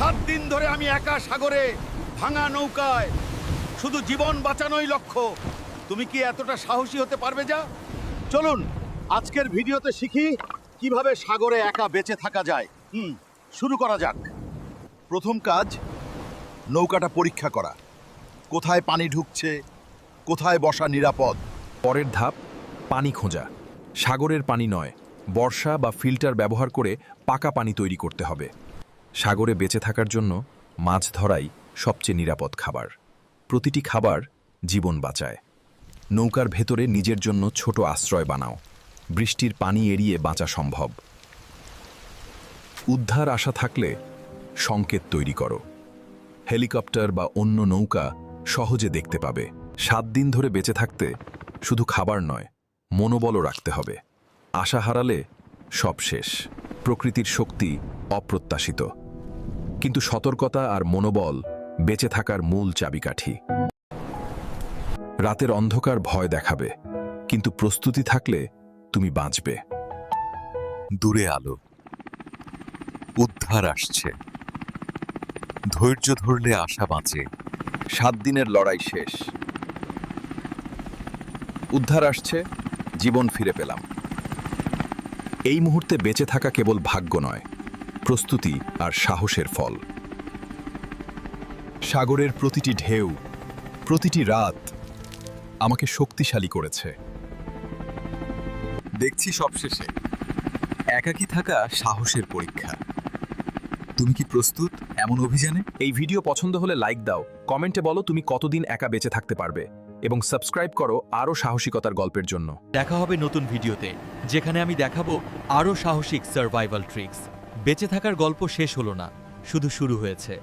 সাত দিন ধরে আমি একা সাগরে ভাঙা নৌকায় শুধু জীবন বাঁচানোই লক্ষ্য। তুমি কি এতটা সাহসী হতে পারবে যা? চলুন, আজকের ভিডিওতে শিখি কীভাবে সাগরে একা বেঁচে থাকা যায়। হুম, শুরু করা যাক। প্রথম কাজ, নৌকাটা পরীক্ষা করা। কোথায় পানি ঢুকছে, কোথায় বসা নিরাপদ? পরের ধাপ, পানি খোঁজা। সাগরের পানি নয়, বর্ষা বা ফিল্টার ব্যবহার করে পাকা পানি তৈরি করতে হবে। সাগরে বেঁচে থাকার জন্য মাছ ধরাই সবচেয়ে নিরাপদ খাবার। প্রতিটি খাবার জীবন বাঁচায়। নৌকার ভেতরে নিজের জন্য ছোট আশ্রয় বানাও। বৃষ্টির পানি এড়িয়ে বাঁচা সম্ভব। উদ্ধার আশা থাকলে সংকেত তৈরি করো। হেলিকপ্টার বা অন্য নৌকা সহজে দেখতে পাবে। সাত দিন ধরে বেঁচে থাকতে শুধু খাবার নয়, মনোবলও রাখতে হবে। আশা হারালে সব শেষ। প্রকৃতির শক্তি অপ্রত্যাশিত। কিন্তু সতর্কতা আর মনোবল বেঁচে থাকার মূল চাবিকাঠি। রাতের অন্ধকার ভয় দেখাবে কিন্তু প্রস্তুতি থাকলে তুমি বাঁচবে। দূরে আলো। উদ্ধার আসছে। ধৈর্য ধরলে আশা বাঁচে। সাত দিনের লড়াই শেষ। উদ্ধার আসছে জীবন ফিরে পেলাম। এই মুহূর্তে বেঁচে থাকা কেবল ভাগ্য নয় প্রস্তুতি আর সাহসের ফল। সাগরের প্রতিটি ঢেউ, প্রতিটি রাত আমাকে শক্তিশালী করেছে। দেখছি সবশেষে, একাকী থাকা সাহসের পরীক্ষা। তুমি কি প্রস্তুত এমন অভিযানে? এই ভিডিও পছন্দ হলে লাইক দাও, কমেন্টে বলো তুমি কতদিন একা বেঁচে থাকতে পারবে এবং সাবস্ক্রাইব করো আরও সাহসিকতার গল্পের জন্য। দেখা হবে নতুন ভিডিওতে, যেখানে আমি দেখাবো আরও সাহসিক সার্ভাইভাল ট্রিক্স বেঁচে থাকার গল্প শেষ হলো না শুধু শুরু হয়েছে।